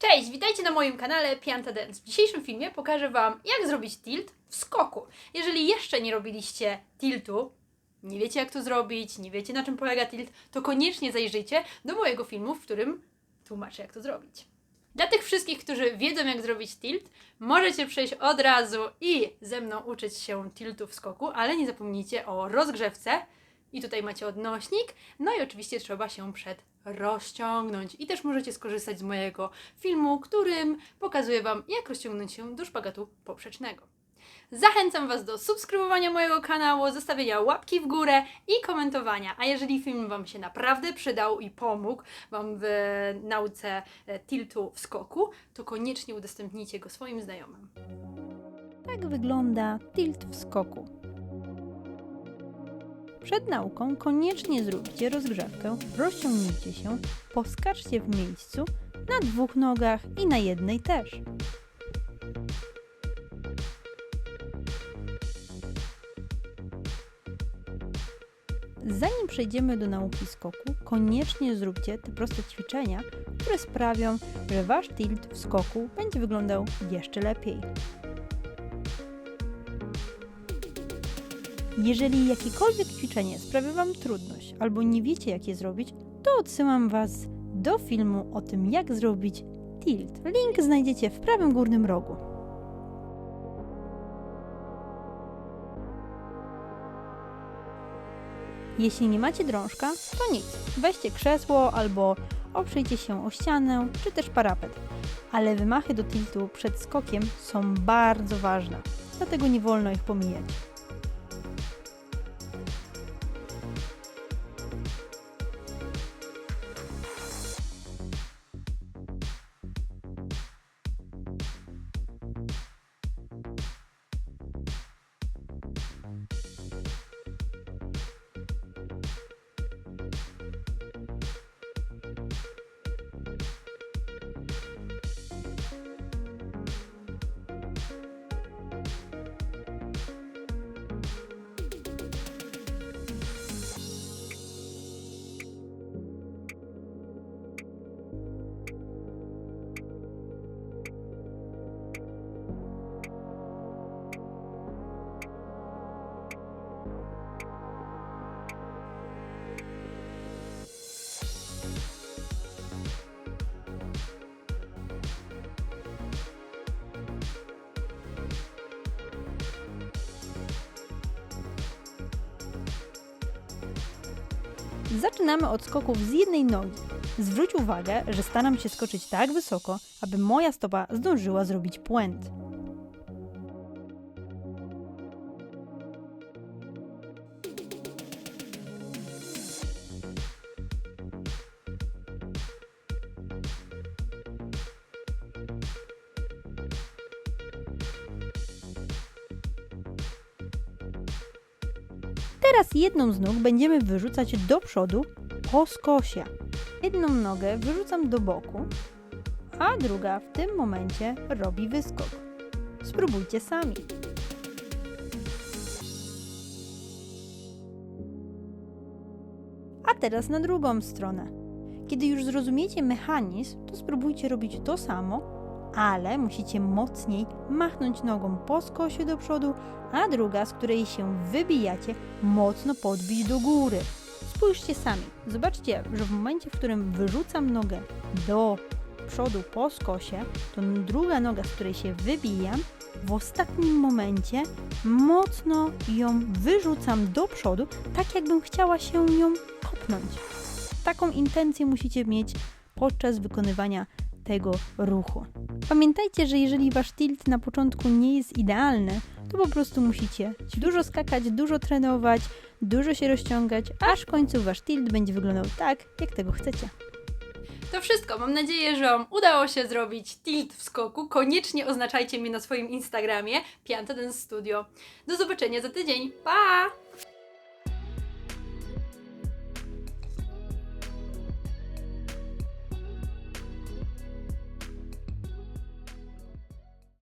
Cześć, witajcie na moim kanale Pianta Dance. W dzisiejszym filmie pokażę Wam, jak zrobić tilt w skoku. Jeżeli jeszcze nie robiliście tiltu, nie wiecie jak to zrobić, nie wiecie na czym polega tilt, to koniecznie zajrzyjcie do mojego filmu, w którym tłumaczę jak to zrobić. Dla tych wszystkich, którzy wiedzą jak zrobić tilt, możecie przejść od razu i ze mną uczyć się tiltu w skoku, ale nie zapomnijcie o rozgrzewce. I tutaj macie odnośnik. No i oczywiście trzeba się przed rozciągnąć. I też możecie skorzystać z mojego filmu, którym pokazuję Wam, jak rozciągnąć się do szpagatu poprzecznego. Zachęcam Was do subskrybowania mojego kanału, zostawienia łapki w górę i komentowania. A jeżeli film Wam się naprawdę przydał i pomógł Wam w nauce e, tiltu w skoku, to koniecznie udostępnijcie go swoim znajomym. Tak wygląda tilt w skoku. Przed nauką koniecznie zróbcie rozgrzewkę, rozciągnijcie się, poskaczcie w miejscu na dwóch nogach i na jednej też. Zanim przejdziemy do nauki skoku, koniecznie zróbcie te proste ćwiczenia, które sprawią, że wasz tilt w skoku będzie wyglądał jeszcze lepiej. Jeżeli jakiekolwiek ćwiczenie sprawia Wam trudność albo nie wiecie jak je zrobić, to odsyłam Was do filmu o tym jak zrobić tilt. Link znajdziecie w prawym górnym rogu. Jeśli nie macie drążka, to nic. Weźcie krzesło albo oprzyjcie się o ścianę czy też parapet. Ale wymachy do tiltu przed skokiem są bardzo ważne, dlatego nie wolno ich pomijać. Zaczynamy od skoków z jednej nogi. Zwróć uwagę, że staram się skoczyć tak wysoko, aby moja stopa zdążyła zrobić puent. Teraz jedną z nóg będziemy wyrzucać do przodu po skosie. Jedną nogę wyrzucam do boku, a druga w tym momencie robi wyskok. Spróbujcie sami. A teraz na drugą stronę. Kiedy już zrozumiecie mechanizm, to spróbujcie robić to samo, ale musicie mocniej machnąć nogą po skosie do przodu, a druga, z której się wybijacie, mocno podbić do góry. Spójrzcie sami. Zobaczcie, że w momencie, w którym wyrzucam nogę do przodu po skosie, to druga noga, z której się wybijam, w ostatnim momencie mocno ją wyrzucam do przodu, tak jakbym chciała się nią kopnąć. Taką intencję musicie mieć podczas wykonywania tego ruchu. Pamiętajcie, że jeżeli wasz tilt na początku nie jest idealny, to po prostu musicie dużo skakać, dużo trenować, dużo się rozciągać, aż w końcu wasz tilt będzie wyglądał tak, jak tego chcecie. To wszystko. Mam nadzieję, że Wam udało się zrobić tilt w skoku. Koniecznie oznaczajcie mnie na swoim Instagramie Pianta Dance Studio. Do zobaczenia za tydzień. Pa!